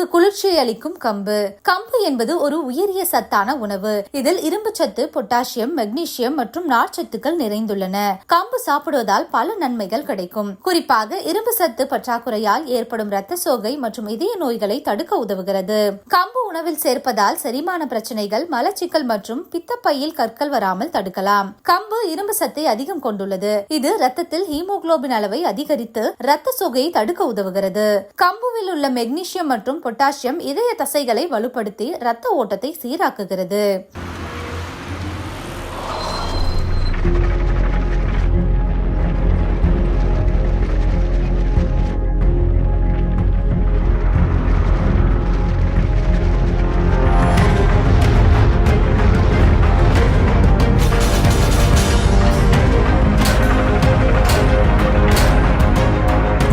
உடலுக்கு குளிர்ச்சி அளிக்கும் கம்பு. கம்பு என்பது ஒரு உயரிய சத்தான உணவு. இதில் இரும்பு சத்து பொட்டாசியம் மெக்னீசியம் மற்றும் நார்ச்சத்துக்கள் நிறைந்துள்ளன. கம்பு சாப்பிடுவதால் பல நன்மைகள் கிடைக்கும். குறிப்பாக இரும்பு சத்து பற்றாக்குறையால் ஏற்படும் இரத்த சோகை மற்றும் இதய நோய்களை தடுக்க உதவுகிறது. கம்பு உணவில் சேர்ப்பதால் செரிமான பிரச்சனைகள் மலச்சிக்கல் மற்றும் பித்தப்பையில் கற்கள் வராமல் தடுக்கலாம். கம்பு இரும்பு சத்தை அதிகம் கொண்டுள்ளது. இது ரத்தத்தில் ஹீமோகுளோபின் அளவை அதிகரித்து ரத்த சோகையை தடுக்க உதவுகிறது. கம்புவில் உள்ள மெக்னீசியம் மற்றும் பொட்டாசியம் இதய தசைகளை வலுப்படுத்தி ரத்த ஓட்டத்தை சீராக்குகிறது.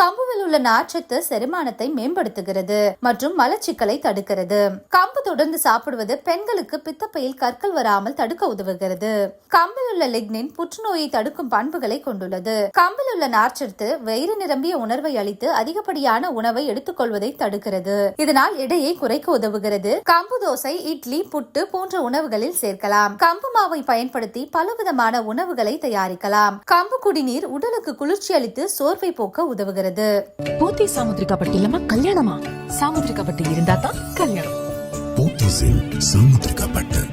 கம்புவில் உள்ள நார்ச்சத்து செரிமானத்தை மேம்படுத்துகிறது மற்றும் மலச்சிக்கலை தடுக்கிறது. கம்பு தொடர்ந்து சாப்பிடுவது பெண்களுக்கு பித்தப்பையில் கற்கள் வராமல் தடுக்க உதவுகிறது. கம்பில் உள்ள லிக்னின் புற்றுநோயை தடுக்கும் பண்புகளை கொண்டுள்ளது. கம்பில் உள்ள நார்ச்சத்து வயிறு நிரம்பிய உணர்வை அளித்து அதிகப்படியான உணவை எடுத்துக்கொள்வதை தடுக்கிறது. இதனால் எடையை குறைக்க உதவுகிறது. கம்பு தோசை இட்லி புட்டு போன்ற உணவுகளில் சேர்க்கலாம். கம்பு மாவை பயன்படுத்தி பலவிதமான உணவுகளை தயாரிக்கலாம். கம்பு குடிநீர் உடலுக்கு குளிர்ச்சி அளித்து சோர்வை போக்க உதவுகிறது. போத்தி சாமுத்திரிகா பட்டி இல்லாம கல்யாணமா? சாமுத்ரிகா பட்டி இருந்தா தான் கல்யாணம். போத்தீஸில் சாமுத்திரிகா பட்டு